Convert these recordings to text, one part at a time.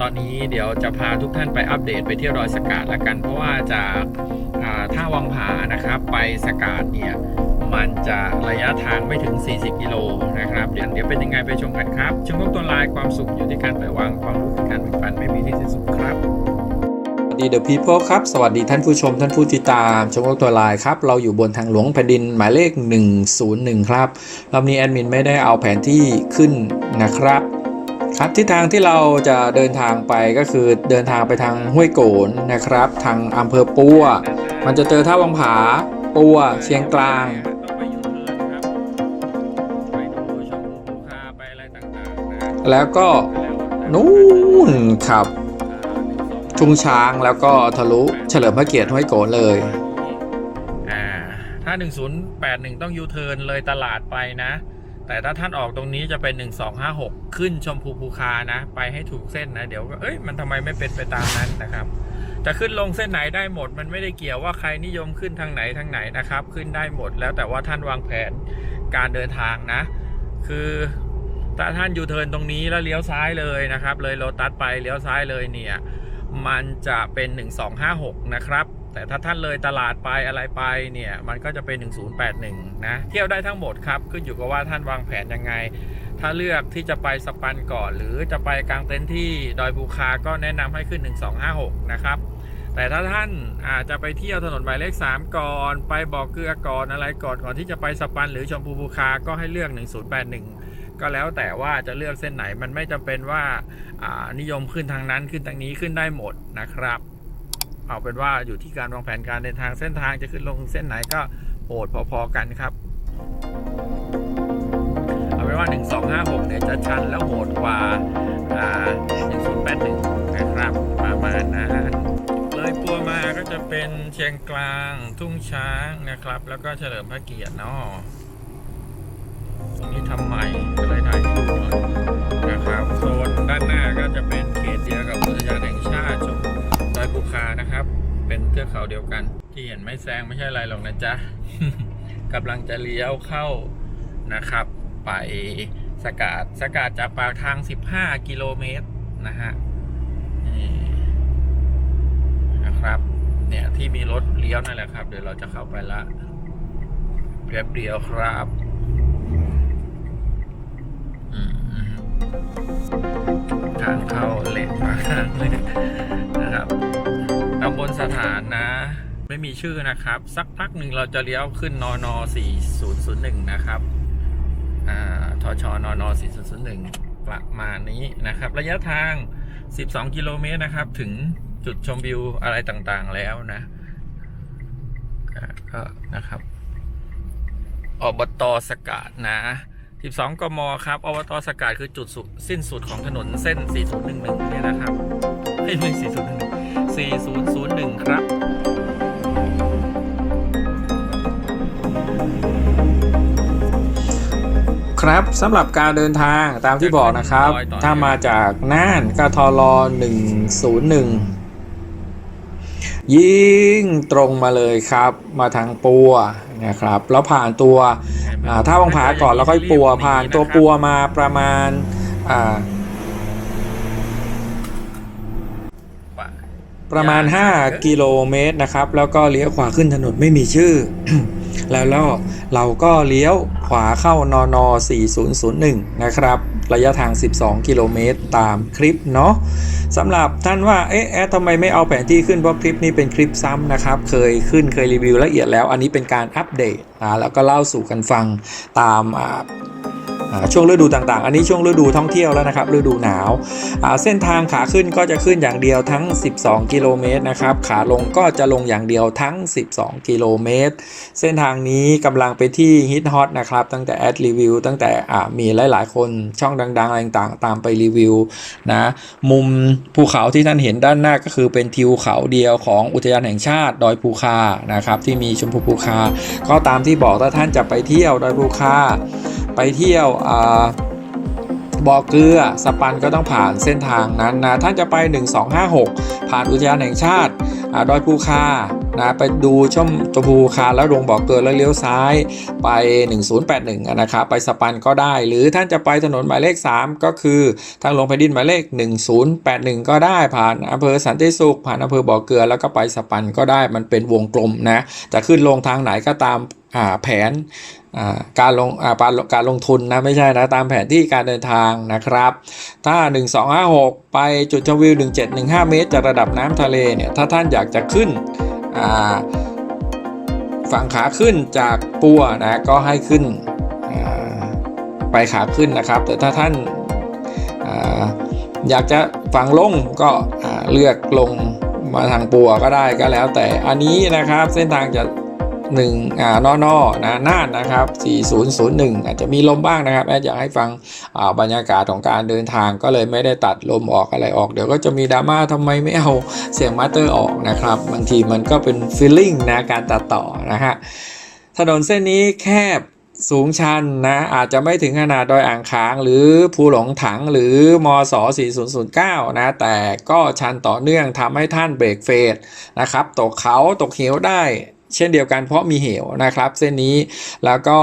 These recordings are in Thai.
ตอนนี้เดี๋ยวจะพาทุกท่านไปอัปเดตไปเที่ยวดอยสกาดละกัน เพราะว่าจากท่าวังผานะครับไปสกาดเนี่ยมันจะระยะทางไม่ถึง 40 กิโลนะครับเดี๋ยวเดี๋ยวเป็นยังไงไปชมกันครับชมพวกตัวลายความสุขอยู่ที่การปล่อยวางความรู้คือการแบ่งปันไม่มีที่สิ้นสุดครับสวัสดีเดอะพีเพิลครับสวัสดีท่านผู้ชมท่านผู้ติดตามชมรมตัวลายครับเราอยู่บนทางหลวงแผ่นดินหมายเลข 101 ครับรอบนี้แอดมินไม่ได้เอาแผนที่ขึ้นนะครับ ครับทิศทางที่เราจะเดินทางไปก็คือเดินทางไปทางห้วยโกนนะครับ ทางอำเภอปัว มันจะเจอท่าวังผาปัวเชียงกลางต้องไปยูเทิร์นครับไปดูชมพูภูคาไปอะไรต่างๆนะแล้วก็นู่นครับ ชุงช้างแล้วก็ทะลุเฉลิมพระเกียรติห้วยโกนเลยอ่าถ้า 1081 ต้องยูเทิร์นเลยตลาดไปนะ แต่ถ้าท่านออกตรงนี้จะเป็น 1256 ขึ้นชมพูภูคานะ ไปให้ถูกเส้นนะ เดี๋ยวก็เอ้ยมันทำไมไม่เป็นไปตามนั้นนะครับจะขึ้นลงเส้นไหนได้หมด มันไม่ได้เกี่ยวว่าใครนิยมขึ้นทางไหนทางไหนนะครับ ขึ้นได้หมดแล้วแต่ว่าท่านวางแผนการเดินทางนะ คือถ้าท่านยูเทิร์นตรงนี้แล้วเลี้ยวซ้ายเลยนะครับ เลยโลตัสไปเลี้ยวซ้ายเลยเนี่ย มันจะเป็น 1256 นะครับ แต่ถ้าท่านเลยตลาดไปอะไรไปเนี่ยมันก็จะเป็น 1081 นะ เที่ยวได้ทั้งหมดครับ ขึ้นอยู่กับว่าท่านวางแผนยังไง ถ้าเลือกที่จะไปสปันก่อน หรือจะไปกลางเต็นท์ที่ดอยบูคาก็แนะนำให้ขึ้น 1256 นะครับแต่ถ้าท่านอาจจะไปเที่ยวถนนหมายเลข 3 ก่อน ไปบ่อเกลือก่อนอะไรก่อนก่อนที่จะไปสปันหรือชมพูบูคาก็ให้เลือก 1081 ก็แล้วแต่ว่าจะเลือกเส้นไหนมันไม่จำเป็นว่าอ่านิยมขึ้นทางนั้นขึ้นทางนี้ขึ้นได้หมดนะครับ เอาเป็นว่าอยู่ที่การวางแผนการเดินทางเส้นทางจะขึ้นลงเส้นไหนก็โหดพอๆกันครับ เอาเป็นว่า 1256 เนี่ยจะชันแล้วโหดกว่าอ่า1081 นะครับ ประมาณนั้นเลยปัวมาก็จะเป็นเชียงกลางทุ่งช้างนะครับ แล้วก็เฉลิมพระเกียรติเนาะตรงนี้ทำใหม่ก็เลยถ่ายให้ดูหน่อยนะครับโซนด้านหน้าก็จะเป็น เดียวกัน ที่เห็นไม่แซงไม่ใช่อะไรหรอกนะจ๊ะกำลังจะเลี้ยวเข้านะครับ ไปสกาดสกาดจากปากทาง 15 กิโลเมตรนะฮะนะครับ เนี่ยที่มีรถเลี้ยวนั่นแหละครับ เดี๋ยวเราจะเข้าไปละแป๊บเดียวครับทางเข้าเลนมากเลยนะครับำบลสถานนะ ไม่มีชื่อนะครับ สักพักหนึ่งเราจะเลี้ยวขึ้นนอน4001 นะครับอ่าทชนน4001 ประมาณนี้นะครับ ระยะทาง 12 กิโลเมตรนะครับ ถึงจุดชมวิวอะไรต่างๆแล้วนะก็นะครับ อบตสกาดนะ 12 กม ครับ อบตสกาดคือจุดสุดสิ้นสุดของถนนเส้น 4011 เนี่ยนะครับ ไม่ไม่4011 4001 ครับครับสำหรับการเดินทางตามที่บอกนะครับจะขึ้นดอยต่อถ้ามาจากน่านก็ทร101 ยิ่งตรงมาเลยครับ มาทางปัวนะครับ แล้วผ่านตัวอ่าท่าวังผาก่อนแล้วค่อยปัวผ่านตัวปัวมาประมาณอ่า ประมาณ 5 กิโลเมตรนะครับ แล้วก็เลี้ยวขวาขึ้นถนนไม่มีชื่อ แล้วแล้วเราก็เลี้ยวขวาเข้านอนอ4001 นะครับ ระยะทาง 12 กิโลเมตรตามคลิปเนาะสำหรับท่านว่า เอ๊ะแอดทำไมไม่เอาแผนที่ขึ้น เพราะคลิปนี้เป็นคลิปซ้ำนะครับ เคยขึ้นเคยรีวิวละเอียดแล้ว อันนี้เป็นการอัปเดตนะแล้วก็เล่าสู่กันฟังตามอ่าอ่า ช่วงฤดูต่างๆ อันนี้ช่วงฤดูท่องเที่ยวแล้วนะครับฤดูหนาวาเส้นทางขาขึ้นก็จะขึ้นอย่างเดียวทั้ง 12 กิโลเมตรนะครับขาลงก็จะลงอย่างเดียวทั้ง 12 กิโลเมตร เส้นทางนี้กำลังไปที่ฮิตฮอตนะครับตั้งแต่แอดรีวิวตั้งแต่มีหลายๆ คนช่องดังๆอะไรต่างๆ ตามไปรีวิวนะมุมภูเขาที่ท่านเห็นด้านหน้าก็คือเป็นทิวเขาเดียวของอุทยานแห่งชาติดอยภูคานะครับที่มีชมพูภูคา ก็ตามที่บอกถ้าท่านจะไปเที่ยวดอยภูคาไปเที่ยวบ่อเกลือสปันก็ต้องผ่านเส้นทางนั้นนะท่านจะไป 1256 ผ่านอุทยานแห่งชาติอดอยภูคานะไปดูช่องตะพูคาแล้วลงบ่อเกินแล้วเลี้ยวซ้ายไป 1081นะครับไปสปันก็ได้ หรือท่านจะไปถนนหมายเลข 3 ก็คือทางหลวงแผ่นดินหมายเลข 1081 ก็ได้ผ่านอำเภอสันติสุขผ่านอำเภอบ่อเกลือแล้วก็ไปสปันก็ได้มันเป็นวงกลมนะจะขึ้นลงทางไหนก็ตามแผน การลงาการลงทุนนะไม่ใช่นะตามแผนที่การเดินทางนะครับ ถ้า 1256 ไปจุดชมวิว 1715 เมตรจากระดับน้ำทะเลเนี่ยถ้าท่านอยากจะขึ้นฝั่งขาขึ้นจากปัวนะก็ให้ขึ้นไปขาขึ้นนะครับ แต่ถ้าท่านออยากจะฝั่งลงก็เลือกลงมาทางปัวก็ได้ก็แล้วแต่อันนี้นะครับเส้นทางจะ หนึ่งอ่านอนอนะน่านนะครับ4001 อาจจะมีลมบ้างนะครับแอดอยากให้ฟังบรรยากาศของการเดินทางก็เลยไม่ได้ตัดลมออกอะไรออก เดี๋ยวก็จะมีดราม่าทำไมไม่เอาเสียงมาสเตอร์ออกนะครับ บางทีมันก็เป็นฟีลลิ่งนะการตัดต่อนะฮะถนนเส้นนี้แคบสูงชันนะอาจจะไม่ถึงขนาดดอยอ่างค้างหรือภูหลงถังหรือมศ4009 นะแต่ก็ชันต่อเนื่องทำให้ท่านเบรกเฟสนะครับ ตกเขาตกเหวได้ เช่นเดียวกันเพราะมีเหวนะครับ เส้นนี้แล้วก็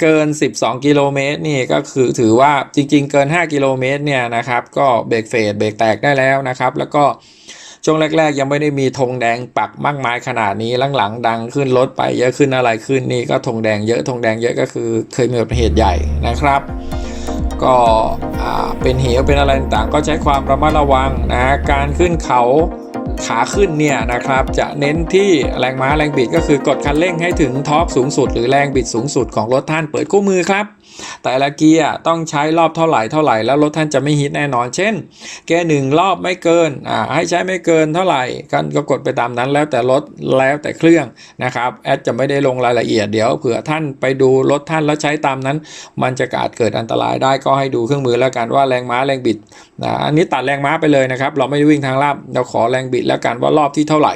เกิน 12 กิโลเมตรนี่ก็คือถือว่าจริง ๆ เกิน 5 กิโลเมตรเนี่ยนะครับก็เบรกเฟสเบรกแตกได้แล้วนะครับ แล้วก็ช่วงแรก ๆ ยังไม่ได้มีธงแดงปักมากมายขนาดนี้หลังๆ ดังขึ้นรถไปเยอะขึ้นอะไรขึ้นนี่ก็ธงแดงเยอะธงแดงเยอะก็คือเคยมีอุบัติเหตุใหญ่นะครับ ก็เป็นเหวเป็นอะไรต่างๆ ก็ใช้ความระมัดระวังนะการขึ้นเขา ขาขึ้นเนี่ยนะครับจะเน้นที่แรงม้าแรงบิดก็คือกดคันเร่งให้ถึงทอร์กสูงสุด หรือแรงบิดสูงสุดของรถท่านเปิดคู่มือครับ แต่ละเกียร์ต้องใช้รอบเท่าไหร่เท่าไหร่แล้วรถท่านจะไม่ฮิตแน่นอน เช่นแกหนึ่งรอบไม่เกินอ่าให้ใช้ไม่เกินเท่าไหร่กันก็กดไปตามนั้นแล้วแต่รถแล้วแต่เครื่องนะครับแอดจะไม่ได้ลงรายละเอียดเดี๋ยวเผื่อท่านไปดูรถท่านแล้วใช้ตามนั้น มันจะอาจเกิดอันตรายได้ก็ให้ดูเครื่องมือแล้วกันว่าแรงม้าแรงบิดนะอันนี้ตัดแรงม้าไปเลยนะครับ เราไม่ได้วิ่งทางลาบเราขอแรงบิดแล้วกันว่ารอบที่เท่าไหร่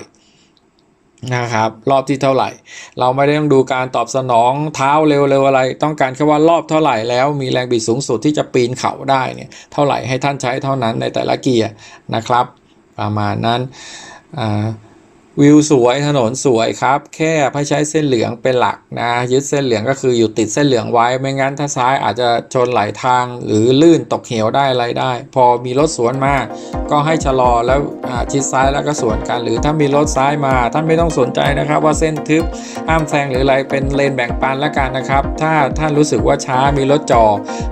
นะครับรอบที่เท่าไหร่ เราไม่ได้ต้องดูการตอบสนองเท้าเร็วๆอะไร ต้องการแค่ว่ารอบเท่าไหร่แล้วมีแรงบิดสูงสุดที่จะปีนเขาได้เนี่ยเท่าไหร่ให้ท่านใช้เท่านั้นในแต่ละเกียร์นะครับ ประมาณนั้นวิวสวยถนนสวยครับ แค่ให้ใช้เส้นเหลืองเป็นหลักนะยึดเส้นเหลืองก็คืออยู่ติดเส้นเหลืองไว้ไม่งั้นถ้าซ้ายอาจจะชนไหลทางหรือลื่นตกเหวได้อะไรได้ พอมีรถสวนมาก็ให้ชะลอแล้วชิดซ้ายแล้วก็สวนกัน หรือถ้ามีรถซ้ายมา ท่านไม่ต้องสนใจนะครับ ว่าเส้นทึบห้ามแซงหรืออะไรเป็นเลนแบ่งปันแล้วกันนะครับ ถ้าท่านรู้สึกว่าช้ามีรถจอ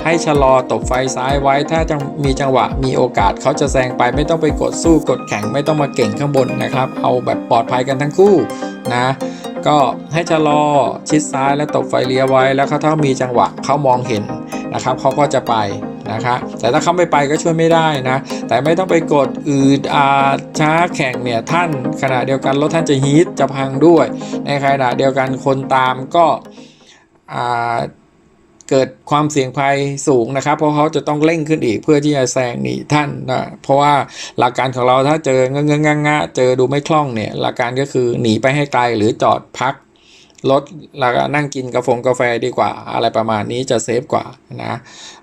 ให้ชะลอตบไฟซ้ายไว้ ถ้าจังมีจังหวะมีโอกาสเขาจะแซงไปไม่ต้องไปกดสู้กดแข่งไม่ต้องมาเก่งข้างบนนะครับ เอาแบบปลอดภัยกันทั้งคู่นะก็ให้ชะลอชิดซ้ายและตบไฟเลี้ยวไว้ แล้วเขาถ้ามีจังหวะเขามองเห็นนะครับเขาก็จะไป นะครับแต่ถ้าเขาไม่ไปก็ช่วยไม่ได้นะแต่ไม่ต้องไปกดอืดอาช้าแข่งเนี่ยท่านขณะเดียวกันรถท่านจะฮีทจะพังด้วย ในขณะเดียวกันคนตามก็เกิดความเสี่ยงภัยสูงนะครับ เพราะเขาจะต้องเร่งขึ้นอีกเพื่อที่จะแซงหนีท่านนะเพราะว่าหลักการของเราถ้าเจอเงงงงะเจอดูไม่คล่องเนี่ยหลักการก็คือหนีไปให้ไกลหรือจอดพัก รถแล้วก็นั่งกินกาแฟกาแฟดีกว่า อะไรประมาณนี้จะเซฟกว่านะ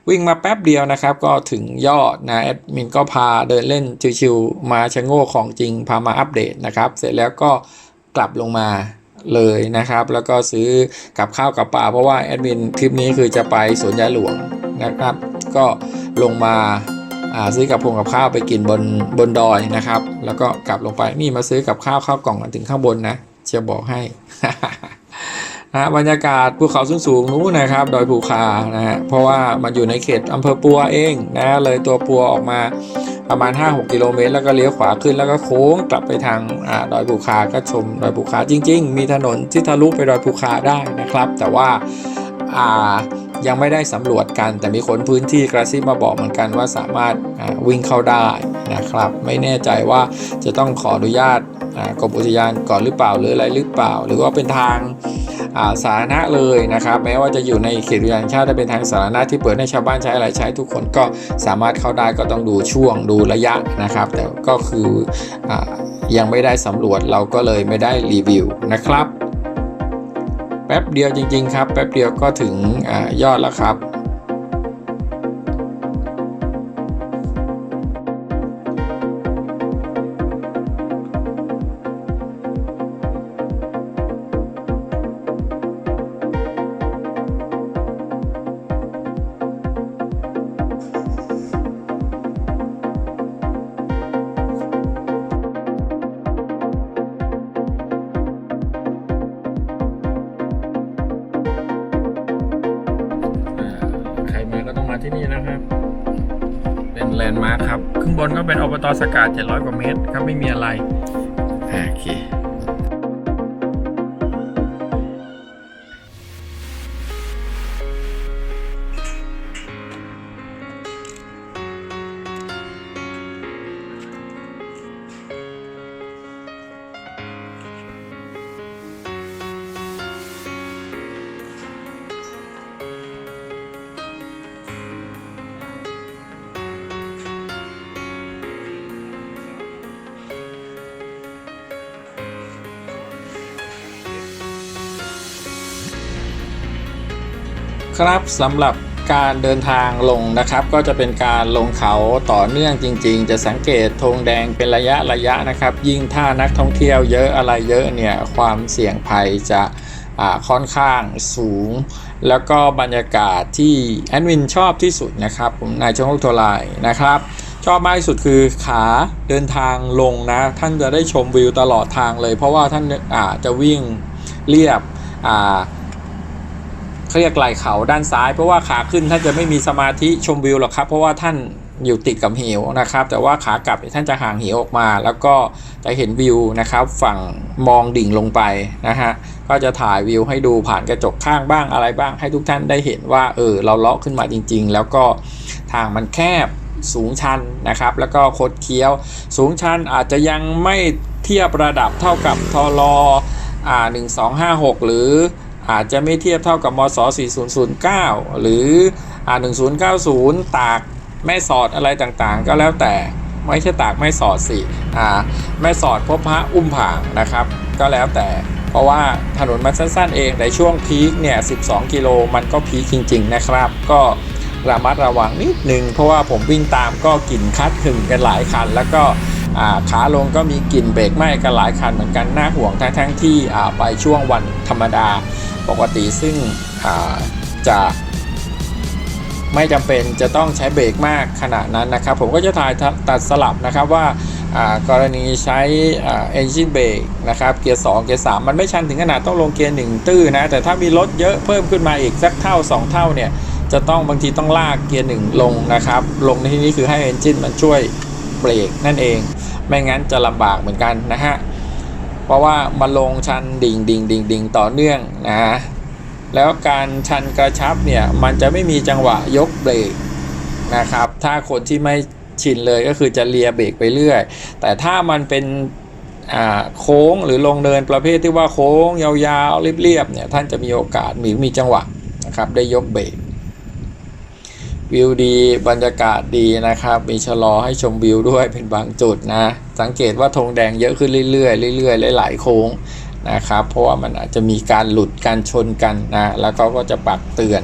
วิ่งมาแป๊บเดียวนะครับ ก็ถึงยอดนะแอดมินก็พาเดินเล่นชิวๆมาชะโง่ของจริงพามาอัปเดตนะครับ เสร็จแล้วก็กลับลงมาเลยนะครับ แล้วก็ซื้อกับข้าวกับปลาเพราะว่าแอดมินคลิปนี้คือจะไปสวนยายหลวงนะครับ ก็ลงมาซื้อกับพงกับข้าวไปกินบนบนดอยนะครับ แล้วก็กลับลงไปนี่มาซื้อกับข้าวข้าวกล่องกันถึงข้างบนนะเชียร์บอกให้ นะบรรยากาศภูเขาสูงๆนู้นนะครับ ดอยภูคานะฮะเพราะว่ามันอยู่ในเขตอำเภอปัวเองนะเลยตัวปัวออกมาประมาณ 5-6 กิโลเมตร แล้วก็เลี้ยวขวาขึ้นแล้วก็โค้งกลับไปทางอดอยภูคาก็ชมดอยภูคาจริง ๆ มีถนนที่ทะลุไปดอยภูคาได้นะครับ แต่ว่าอ่ายังไม่ได้สำรวจกัน แต่มีคนพื้นที่กระซิบมาบอกเหมือนกันว่าสามารถวิ่งเข้าได้นะครับ ไม่แน่ใจว่าจะต้องขออนุญาตกรมอุทยานก่อนหรือเปล่าหรืออะไรหรือเปล่า หรือว่าเป็นทาง สาธารณะเลยนะครับ แม้ว่าจะอยู่ในเขตอุทยานชาติแต่เป็นทางสาธารณะที่เปิดให้ชาวบ้านใช้อะไรใช้ทุกคนก็สามารถเข้าได้ก็ต้องดูช่วงดูระยะนะครับ แต่ก็คืออยังไม่ได้สำรวจเราก็เลยไม่ได้รีวิวนะครับ แป๊บเดียวจริง ๆ ครับ แป๊บเดียวก็ถึงอยอดแล้วครับ ที่นี่นะครับ เป็นแลนด์มาร์คครับ ข้างบนก็เป็นอบตสกาด700 กว่าเมตรครับไม่มีอะไร โอเค ครับสำหรับการเดินทางลงนะครับ ก็จะเป็นการลงเขาต่อเนื่องจริง ๆ จะสังเกตธงแดงเป็นระยะระยะนะครับ ยิ่งถ้านักท่องเที่ยวเยอะอะไรเยอะเนี่ยความเสี่ยงภัยจะค่อนข้างสูง แล้วก็บรรยากาศที่แอดมินชอบที่สุดนะครับ ผมนายชงโลกตัวลายนะครับ ชอบมากที่สุดคือขาเดินทางลงนะ ท่านจะได้ชมวิวตลอดทางเลย เพราะว่าท่านอาจจะวิ่งเรียบอ่า เขาเรียกไหล่เขาด้านซ้าย เพราะว่าขาขึ้นท่านจะไม่มีสมาธิชมวิวหรอกครับ เพราะว่าท่านอยู่ติดกับเหวนะครับ แต่ว่าขากลับท่านจะห่างเหวออกมา แล้วก็จะเห็นวิวนะครับ ฝั่งมองดิ่งลงไปนะฮะก็จะถ่ายวิวให้ดูผ่านกระจกข้างบ้างอะไรบ้าง ให้ทุกท่านได้เห็นว่าเออเราเลาะขึ้นมาจริง ๆ แล้วก็ทางมันแคบสูงชันนะครับ แล้วก็คดเคี้ยว สูงชันอาจจะยังไม่เทียบระดับเท่ากับทอรออ่า1256 หรือ อาจจะไม่เทียบเท่ากับมศ4009 หรืออ่า1090 ตากแม่สอดอะไรต่างๆ ก็แล้วแต่ไม่ใช่ตากแม่สอดสิอ่าแม่สอดพบพระอุ้มผางนะครับ ก็แล้วแต่เพราะว่าถนนมันสั้นๆเองแต่ช่วงพีคเนี่ย 12 กิโลมันก็พีคจริง ๆ นะครับ ก็ระมัดระวังนิดนึงเพราะว่าผมวิ่งตามก็กลิ่นคัดหึงกันหลายคัน แล้วก็ ขาลงก็มีกลิ่นเบรกไหม้กันหลายคันเหมือนกันน่าห่วงทั้งที่ไปช่วงวันธรรมดาปกติซึ่งจะไม่จำเป็นจะต้องใช้เบรกมากขนาดนั้นนะครับ ผมก็จะถ่ายตัดสลับนะครับว่ากรณีใช้อ่า engine brake นะครับเกียร์ 2 เกียร์ 3 มันไม่ชันถึงขนาดต้องลงเกียร์ 1 ตื้อนะ แต่ถ้ามีรถเยอะเพิ่มขึ้นมาอีกสักเท่า 2 เท่าเนี่ย จะต้องบางทีต้องลากเกียร์ 1 ลงนะครับ ลงในที่นี้คือให้ engine มันช่วย เบรกนั่นเอง ไม่งั้นจะลำบากเหมือนกันนะฮะ เพราะว่ามาลงชันดิ่งดิ่งดิ่งดิ่งต่อเนื่องนะแล้วการชันกระชับเนี่ยมันจะไม่มีจังหวะยกเบรกนะครับ ถ้าคนที่ไม่ชินเลยก็คือจะเลียเบรกไปเรื่อย แต่ถ้ามันเป็นโค้งหรือลงเนินประเภทที่ว่าโค้งยาวๆเรียบๆเนี่ยท่านจะมีโอกาสมีมีจังหวะนะครับได้ยกเบรก วิวดีบรรยากาศดีนะครับ มีชะลอให้ชมวิวด้วยเป็นบางจุดนะ สังเกตว่าธงแดงเยอะขึ้นเรื่อยๆเรื่อยๆหลายๆโค้งนะครับ เพราะว่ามันอาจจะมีการหลุดการชนกันนะ แล้วเขาก็จะปักเตือน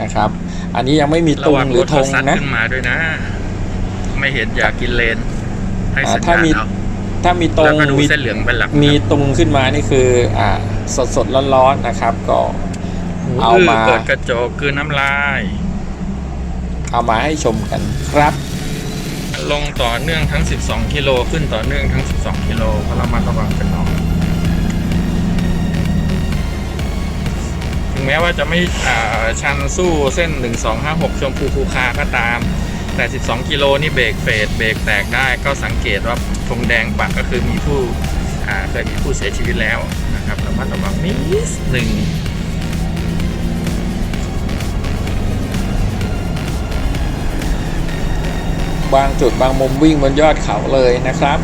นะครับ อันนี้ยังไม่มีระตุหงว่างหรรือถธเขางซัดนะขึ้นมาด้วยนะ ไม่เห็นอยากกินเลน ให้อ่าสัญถ้าญาณมีเอาถ้ามีตรแล้วงก็ดูมีเส้นเหลืองเป็นหลักมีตุงขึ้นมานี่คืออ่าสดสดๆร้อนๆนะครับ ก็เอาเอามามาเปิดกระจกคืนน้ำลาย เอามาให้ชมกันครับ ลงต่อเนื่องทั้ง 12 กิโลขึ้นต่อเนื่องทั้ง 12 กิโลเพราะเรามาระวังกันหน่อยถึงแม้ว่าจะไม่ชันสู้เส้น 1256 ชมพูภูคาก็ตาม แต่ 12 กิโลนี่เบรกเฟดเบรกแตกได้ก็สังเกตว่าธงแดงปักก็คือมีผู้เคยมีผู้เสียชีวิตแล้วนะครับระมัดระวังนิดหนึ่ง บางจุดบางมุมวิ่งบนยอดเขาเลยนะครับ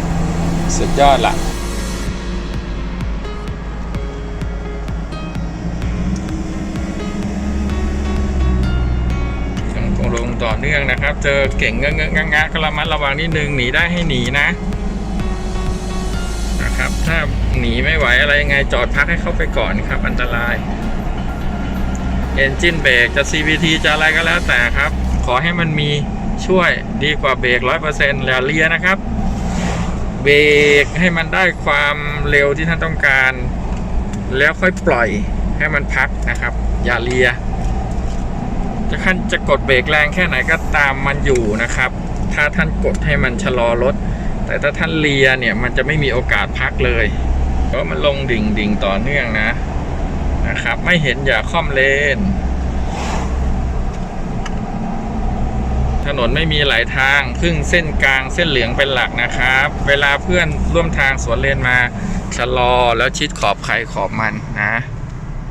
สุดยอดละยังคงลงต่อเนื่องนะครับ เจอเก่งเงอะเงอะงะงะก็ระมัดระวังนิดนึงหนีได้ให้หนีนะนะครับ ถ้าหนีไม่ไหวอะไรยังไงจอดพักให้เข้าไปก่อนครับ อันตรายเอนจินเบรกจะ CVT จะอะไรก็แล้วแต่ครับ ขอให้มันมี ช่วยดีกว่าเบรกร้อยเปอร์เซ็นต์แล้วเลียนะครับ เบรกให้มันได้ความเร็วที่ท่านต้องการ แล้วค่อยปล่อยให้มันพักนะครับ อย่าเลีย จะท่านจะกดเบรกแรงแค่ไหนก็ตามมันอยู่นะครับ ถ้าท่านกดให้มันชะลอรถ แต่ถ้าท่านเลียเนี่ยมันจะไม่มีโอกาสพักเลยเพราะมันลงดิ่งดิ่งต่อเนื่องนะนะครับ ไม่เห็นอย่าค่อมเลน ถนนไม่มีหลายทางครึ่งเส้นกลางเส้นเหลืองเป็นหลักนะครับ เวลาเพื่อนร่วมทางสวนเลนมาชะลอแล้วชิดขอบใครขอบมันนะ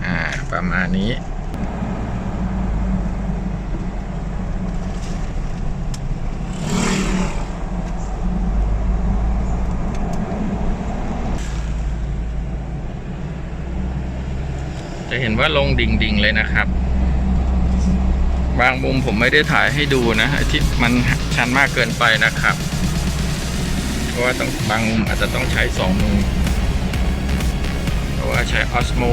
อ่า ประมาณนี้จะเห็นว่าลงดิ่งๆเลยนะครับ บางมุมผมไม่ได้ถ่ายให้ดูนะไอ้ที่มันชันมากเกินไปนะครับ เพราะว่าต้องบางมุมอาจจะต้องใช้สองมือเพราะว่าใช้ออสโม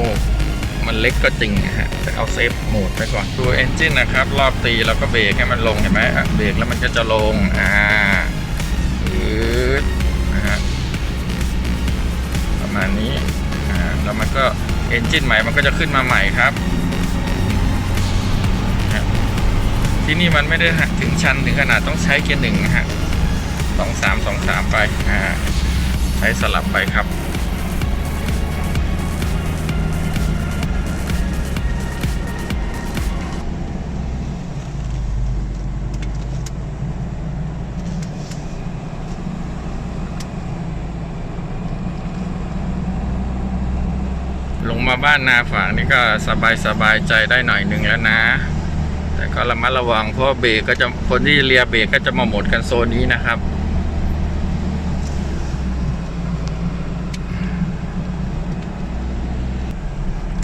มันเล็กก็จริงนะฮะแต่เอาเซฟโหมดไปก่อนตัวเอนจินนะครับ รอบตีแล้วก็เบรกให้มันลงเห็นไหมเบรกแล้วมันก็จะลงอ่าอืดนะฮะประมาณนี้อ่าแล้วมันก็เอนจินใหม่มันก็จะขึ้นมาใหม่ครับ ที่นี่มันไม่ได้ถึงชันถึงขนาดต้องใช้เกียร์หนึ่งนะฮะสองสามสองสามไปอ่าใช้สลับไปครับลงมาบ้านนาฝางนี่ก็สบายสบายใจได้หน่อยหนึ่งแล้วนะ แต่ก็ระมัดระวังเพราะเบรกก็จะคนที่เลียเบรกก็จะมาหมดกันโซนนี้นะครับ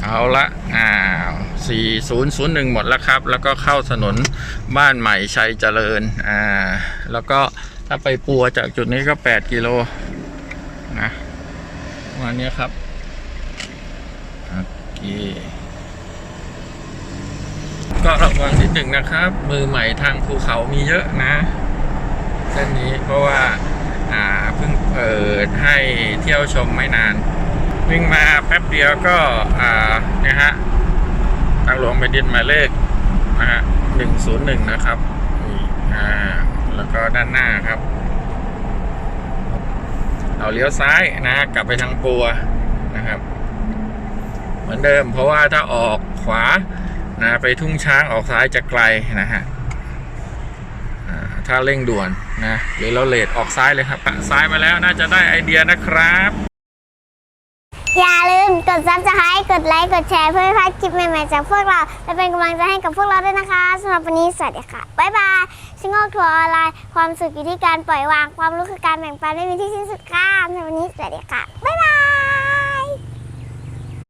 เอาละอ้า4001 หมดแล้วครับ แล้วก็เข้าถนนบ้านใหม่ชัยเจริญ อ่า แล้วก็ถ้าไปปัวจากจุดนี้ก็ 8 กิโลนะประมาณเนี้ครับ โอเค ก็ระวังนิดหนึ่งนะครับ มือใหม่ทางภูเขามีเยอะนะเส้นนี้เพราะว่าอ่าเพิ่งเปิดให้เที่ยวชมไม่นาน วิ่งมาแป๊บเดียวก็อ่าเนี่ยฮะทางหลวงแผ่นดินหมายเลขนะฮะหนึ่งศูนย์หนึ่งนะครับนี่อ่าแล้วก็ด้านหน้าครับเราเลี้ยวซ้ายนะกลับไปทางปัวนะครับ เหมือนเดิมเพราะว่าถ้าออกขวา นะไปทุ่งช้างออกซ้ายจะไกลนะฮะถ้าเร่งด่วนนะหรือเราเลทออกซ้ายเลยครับซ้ายมาแล้วน่าจะได้ไอเดียนะครับ อย่าลืมกดซับสไครต์กดไลค์กดแชร์เพื่อไม่พลาดคลิปใหม่ๆจากพวกเรา และเป็นกำลังใจให้กับพวกเราด้วยนะคะสำหรับวันนี้สวัสดีค่ะ บ๊ายบายชิงโง่ทัวร์ออนไลน์ ความสุขอยู่ที่การปล่อยวางความรู้คือการแบ่งปันไม่มีที่สิ้นสุดค่ะสำหรับวันนี้สวัสดีค่ะ บ๊ายบาย